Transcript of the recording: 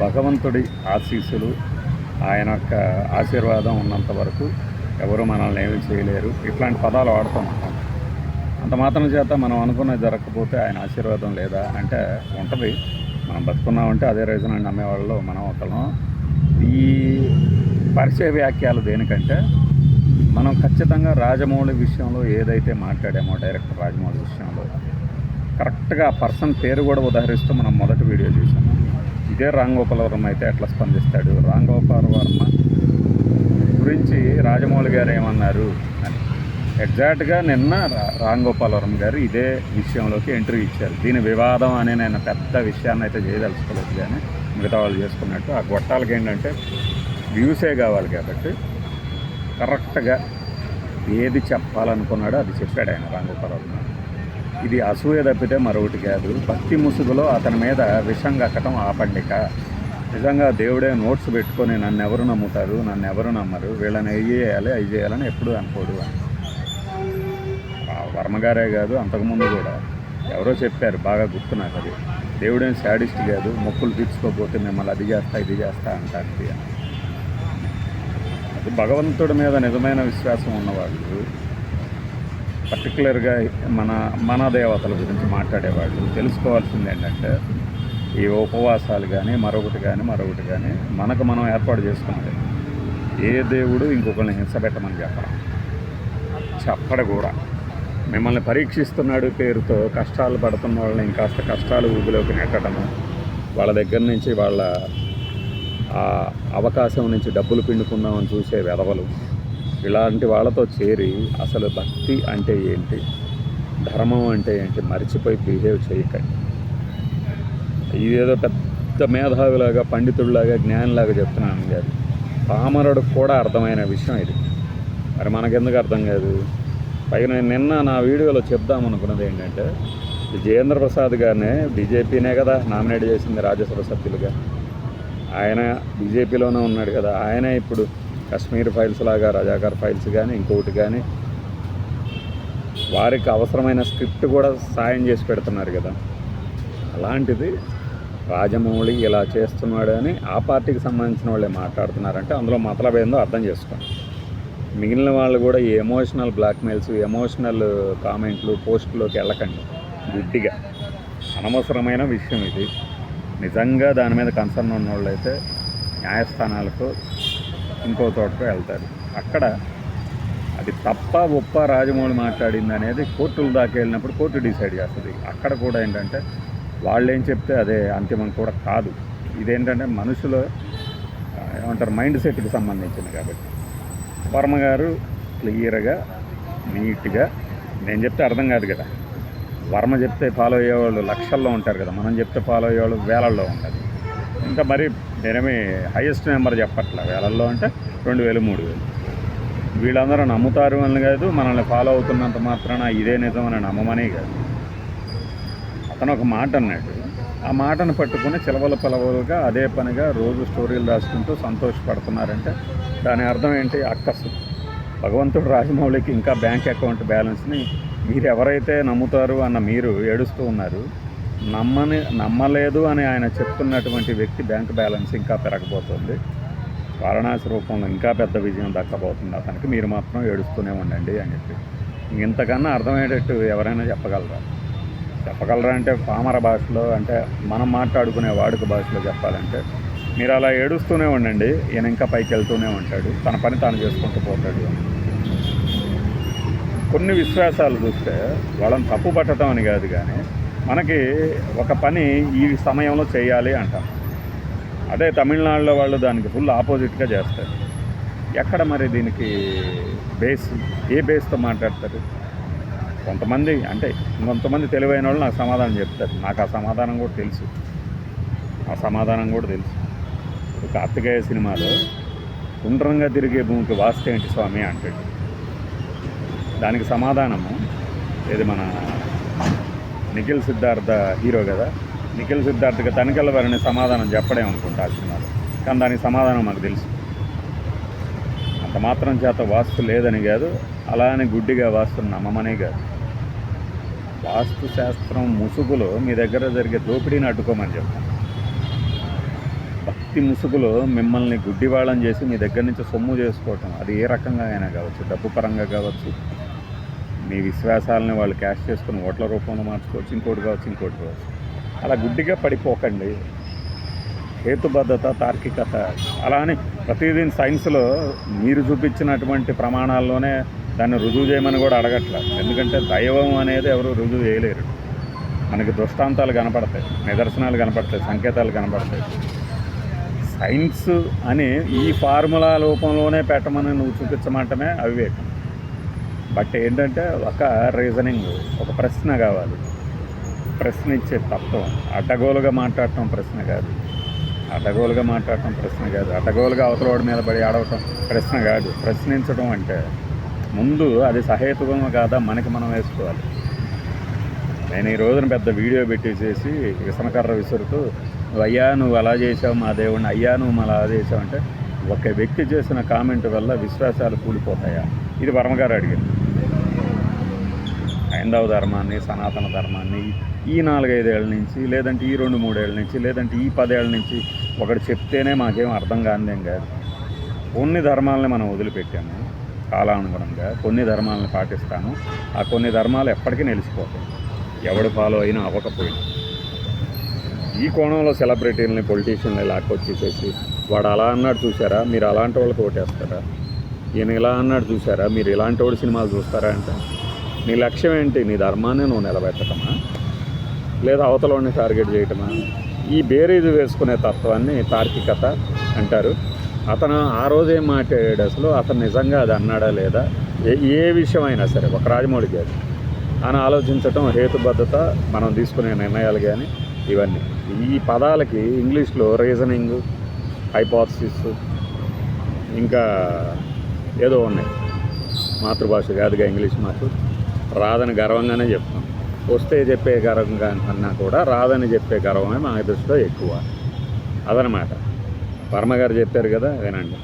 భగవంతుడి ఆశీస్సులు ఆయన యొక్క ఆశీర్వాదం ఉన్నంత వరకు ఎవరు మనల్ని ఏమీ చేయలేరు. ఇట్లాంటి పదాలు వాడుతూ అంత మాత్రం చేత మనం అనుకున్నది జరగకపోతే ఆయన ఆశీర్వాదం లేదా అంటే ఉంటుంది. మనం బతుకున్నామంటే అదే రీజన్ అని నమ్మేవాళ్ళు మనం ఒకళ్ళం. ఈ పరిచయ వ్యాఖ్యలు దేనికంటే మనం ఖచ్చితంగా రాజమౌళి విషయంలో ఏదైతే మాట్లాడామో డైరెక్టర్ రాజమౌళి విషయంలో కరెక్ట్గా పర్సన్ పేరు కూడా ఉదాహరిస్తూ మనం మొదటి వీడియో చూసాము ఇదే రామ్ వర్మ అయితే ఎట్లా స్పందిస్తాడు? రామ్ వర్మ గురించి రాజమౌళి గారు ఏమన్నారు అని. ఎగ్జాక్ట్గా నిన్న రాంగోపాల రామ్ వర్మ గారు ఇదే విషయంలోకి ఎంట్రీ ఇచ్చారు. దీని వివాదం అనే నేను పెద్ద విషయాన్ని అయితే చేయదలుచుకోలేదు కానీ మిగతా వాళ్ళు చేసుకున్నట్టు ఆ గొట్టాలకి ఏంటంటే వ్యూసే కావాలి కాబట్టి కరెక్ట్గా ఏది చెప్పాలనుకున్నాడో అది చెప్పాడు ఆయన రాంగోపాల వర్మ ఇది అసూయ తప్పితే మరొకటి కాదు. భక్తి ముసుగులో అతని మీద విషం కక్కటం ఆపండిక. నిజంగా దేవుడే నోట్స్ పెట్టుకొని నన్ను ఎవరు నమ్ముతారు నన్ను ఎవరు నమ్మరు వీళ్ళని అవి చేయాలి అవి చేయాలని ఎప్పుడు అనుకోడు అని వర్మగారే కాదు అంతకుముందు కూడా ఎవరో చెప్పారు బాగా గుర్తు నాకు అది. దేవుడేం శాడిస్ట్ కాదు మొక్కులు తీర్చుకోకపోతే మిమ్మల్ని అది చేస్తా ఇది చేస్తా అంటానికి అది భగవంతుడి మీద నిజమైన విశ్వాసం ఉన్నవాళ్ళు పర్టికులర్గా మన మన దేవతల గురించి మాట్లాడేవాళ్ళు. తెలుసుకోవాల్సింది ఏంటంటే ఈ ఉపవాసాలు కానీ మరొకటి కానీ మరొకటి కానీ మనకు మనం ఏర్పాటు చేసుకున్నది ఏ దేవుడు ఇంకొకరిని హింస పెట్టమని చెప్పడం చెప్పడు కూడా. మిమ్మల్ని పరీక్షిస్తున్నాడు పేరుతో కష్టాలు పడుతున్న వాళ్ళని ఇంకాస్త కష్టాలు ఊబిలోకి నెట్టడము వాళ్ళ దగ్గర నుంచి వాళ్ళ అవకాశం నుంచి డబ్బులు పిండుకుందామని చూసే వెధవలు ఇలాంటి వాళ్ళతో చేరి అసలు భక్తి అంటే ఏంటి? ధర్మం అంటే ఏంటి? మర్చిపోయి బిహేవ్ చేయకండి. ఇదేదో పెద్ద మేధావిలాగా పండితుడిలాగా జ్ఞానిలాగా చెప్తున్నాను కాదు. పామరుడు కూడా అర్థమైన విషయం ఇది. మరి మనకెందుకు అర్థం కాదు? పైగా నేను నిన్న నా వీడియోలో చెప్దాం అనుకున్నది ఏంటంటే జయేంద్ర ప్రసాద్ గారినే బీజేపీనే కదా నామినేట్ చేసింది రాజ్యసభ సభ్యులుగా. ఆయన బీజేపీలోనే ఉన్నాడు కదా. ఆయన ఇప్పుడు కశ్మీర్ ఫైల్స్ లాగా రజాకర్ ఫైల్స్ కానీ ఇంకొకటి కానీ వారికి అవసరమైన స్క్రిప్ట్ కూడా సాయం చేసి పెడుతున్నారు కదా. అలాంటిది రాజమౌళి ఇలా చేస్తున్నాడు అని ఆ పార్టీకి సంబంధించిన వాళ్ళే మాట్లాడుతున్నారంటే అందులో మతలబ్ ఏందో అర్థం చేసుకోండి. మిగిలిన వాళ్ళు కూడా ఈ ఎమోషనల్ బ్లాక్మెయిల్స్ ఎమోషనల్ కామెంట్లు పోస్టులోకి వెళ్ళకండి. గుడ్డిగా. అనవసరమైన విషయం ఇది. నిజంగా దాని మీద కన్సర్న్ ఉన్న అయితే న్యాయస్థానాలకు ఇంకో చోటకు వెళ్తారు. అక్కడ అది తప్ప ఒప్ప రాజమౌళి మాట్లాడింది అనేది కోర్టుల దాకా వెళ్ళినప్పుడు కోర్టు డిసైడ్ చేస్తుంది. అక్కడ కూడా ఏంటంటే వాళ్ళు ఏం చెప్తే అదే అంతిమం కూడా కాదు. ఇదేంటంటే మనుషుల ఏమంటారు మైండ్ సెట్కి సంబంధించింది కాబట్టి. వర్మ గారు క్లియర్గా నీట్గా నేను చెప్తే అర్థం కాదు కదా. వర్మ చెప్తే ఫాలో అయ్యేవాళ్ళు లక్షల్లో ఉంటారు కదా. మనం చెప్తే ఫాలో అయ్యేవాళ్ళు వేలల్లో ఉంటారు. ఇంకా మరి నేనేమి హైయెస్ట్ నెంబర్ చెప్పట్లే. వేలల్లో అంటే రెండు వేలు మూడు వేలు. వీళ్ళందరూ నమ్ముతారు అని కాదు మనల్ని ఫాలో అవుతున్నంత మాత్రాన ఇదే నిజం అని నమ్మమనే కాదు. అతను ఒక మాట అన్నాడు. ఆ మాటను పట్టుకుని చిలవల పలవలుగా అదే పనిగా రోజు స్టోరీలు రాసుకుంటూ సంతోషపడుతున్నారంటే దాని అర్థం ఏంటి? అక్కసు. భగవంతుడు రాజమౌళికి ఇంకా బ్యాంక్ అకౌంట్ బ్యాలెన్స్ని మీరు ఎవరైతే నమ్ముతారు అన్న మీరు ఏడుస్తూ ఉన్నారు నమ్మని నమ్మలేదు అని ఆయన చెప్తున్నటువంటి వ్యక్తి బ్యాంక్ బ్యాలెన్స్ ఇంకా పెరగబోతుంది. వారణాసి రూపంలో ఇంకా పెద్ద విజయం దక్కబోతుంది అతనికి. మీరు మాత్రం ఏడుస్తూనే ఉండండి అని చెప్పి. ఇంతకన్నా అర్థమయ్యేటట్టు ఎవరైనా చెప్పగలరా? చెప్పగలరా అంటే పామర భాషలో అంటే మనం మాట్లాడుకునే వాడుక భాషలో చెప్పాలంటే మీరు అలా ఏడుస్తూనే ఉండండి. ఈయన ఇంకా పైకి వెళ్తూనే ఉంటాడు. తన పని తాను చేసుకుంటూ పోతాడు. కొన్ని విశ్వాసాలు చూస్తే వాళ్ళని తప్పు పట్టడం అని కాదు కానీ మనకి ఒక పని ఈ సమయంలో చేయాలి అంటాం. అదే తమిళనాడులో వాళ్ళు దానికి ఫుల్ ఆపోజిట్గా చేస్తారు. ఎక్కడ మరి దీనికి బేస్ ఏ బేస్తో మాట్లాడతారు? కొంతమంది అంటే కొంతమంది తెలివైన వాళ్ళు నాకు సమాధానం చెప్తారు. నాకు ఆ సమాధానం కూడా తెలుసు. ఆ సమాధానం కూడా తెలుసు. ఇప్పుడు కార్తికేయ సినిమాలో గుండ్రంగా తిరిగే భూమికి వాస్తే ఏంటి స్వామి అంటాడు. దానికి సమాధానము ఇది మన నిఖిల్ సిద్ధార్థ హీరో కదా? నిఖిల్ సిద్ధార్థకి తనికెళ్ళ వారిని సమాధానం చెప్పడే అనుకుంటా ఆ సినిమాలో. కానీ దానికి సమాధానం మాకు తెలుసు. అంత మాత్రం చేత వాస్తు లేదని కాదు అలా అని గుడ్డిగా వాస్తుని నమ్మమనే కాదు. వాస్తు శాస్త్రం ముసుగులో మీ దగ్గర జరిగే దోపిడీని అడ్డుకోమని చెప్తాను భక్తి ముసుగులో మిమ్మల్ని గుడ్డివాళం చేసి మీ దగ్గర నుంచి సొమ్ము చేసుకోవటం అది ఏ రకంగా అయినా కావచ్చు డబ్బు పరంగా కావచ్చు మీ విశ్వాసాలని వాళ్ళు క్యాష్ చేసుకుని ఓట్ల రూపంలో మార్చుకోవచ్చు ఇంకోటి కావచ్చు ఇంకోటి కావచ్చు. అలా గుడ్డిగా పడిపోకండి. హేతుబద్ధత తార్కికత అలా అని ప్రతిదీ సైన్స్లో మీరు చూపించినటువంటి ప్రమాణాల్లోనే దాన్ని రుజువు చేయమని కూడా అడగట్లేదు ఎందుకంటే దైవం అనేది ఎవరు రుజువు చేయలేరు. మనకి దృష్టాంతాలు కనపడతాయి నిదర్శనాలు కనపడతాయి సంకేతాలు కనపడతాయి. సైన్స్ అని ఈ ఫార్ములా రూపంలోనే పెట్టమని నువ్వు చూపించమంటమే అవివేకం. బట్ ఏంటంటే ఒక రీజనింగ్ ఒక ప్రశ్న కావాలి. ప్రశ్న ఇచ్చే తత్వం అడ్డగోలుగా మాట్లాడటం ప్రశ్న కాదు. అడ్డగోలుగా మాట్లాడటం ప్రశ్న కాదు. అడ్డగోలుగా అవతల వాడి మీద పడి ఆడవటం ప్రశ్న కాదు. ప్రశ్నించడం అంటే ముందు అది సహేతుకమా కాదా మనకి మనం వేసుకోవాలి. నేను ఈ రోజున పెద్ద వీడియో పెట్టేసేసి విసనకర్ర విసురుతూ "నువ్వు అయ్యా నువ్వు అలా చేసావు మా దేవుడిని అయ్యా నువ్వు అలా చేసావు అంటే ఒక వ్యక్తి చేసిన కామెంట్ వల్ల విశ్వాసాలు కూలిపోతాయా? ఇది వర్మగారు అడిగారు హైందవ ధర్మాన్ని సనాతన ధర్మాన్ని ఈ నాలుగైదేళ్ళ నుంచి లేదంటే ఈ రెండు మూడేళ్ళ నుంచి లేదంటే ఈ పదేళ్ళ నుంచి ఒకటి చెప్తేనే మాకేం అర్థం కానిదేం కాదు. కొన్ని ధర్మాలని మనం వదిలిపెట్టాము కాలానుగుణంగా కొన్ని ధర్మాలను పాటిస్తాము ఆ కొన్ని ధర్మాలు ఎప్పటికీ నిలిచిపోతాయి. ఎవడు ఫాలో అయినా అవ్వకపోయినా. ఈ కోణంలో సెలబ్రిటీలని పొలిటీషియన్ని లాక్కొచ్చేసేసి వాడు అలా అన్నాడు చూసారా మీరు అలాంటి వాళ్ళకి ఓటేస్తారా? ఈయన ఇలా అన్నాడు చూసారా మీరు ఇలాంటి వాడు సినిమాలు చూస్తారా? అంటే నీ లక్ష్యం ఏంటి? నీ ధర్మాన్ని నువ్వు నిలబెట్టడమా లేదా అవతలని టార్గెట్ చేయటమా? ఈ బేరీజు వేసుకునే తత్వాన్ని తార్కికత అంటారు. అతను ఆ రోజు ఏం మాట్లాడాడు అసలు. అతను నిజంగా అది అన్నాడా లేదా? ఏ ఏ విషయమైనా సరే ఒక రాజమౌళి గారు అని ఆలోచించటం హేతుబద్ధత మనం తీసుకునే నిర్ణయాలు కానీ ఇవన్నీ. ఈ పదాలకి ఇంగ్లీష్లో రీజనింగ్ హైపాథసిస్ ఇంకా ఏదో ఉన్నాయి. మాతృభాష కాదుగా ఇంగ్లీష్ మాకు రాదని గర్వంగానే చెప్తాం. వస్తే చెప్పే గర్వంగా కన్నా కూడా రాదని చెప్పే గర్వమే మా దృష్టిలో ఎక్కువ. అదనమాట. పరమగారు గారు చెప్పారు కదా వినండి.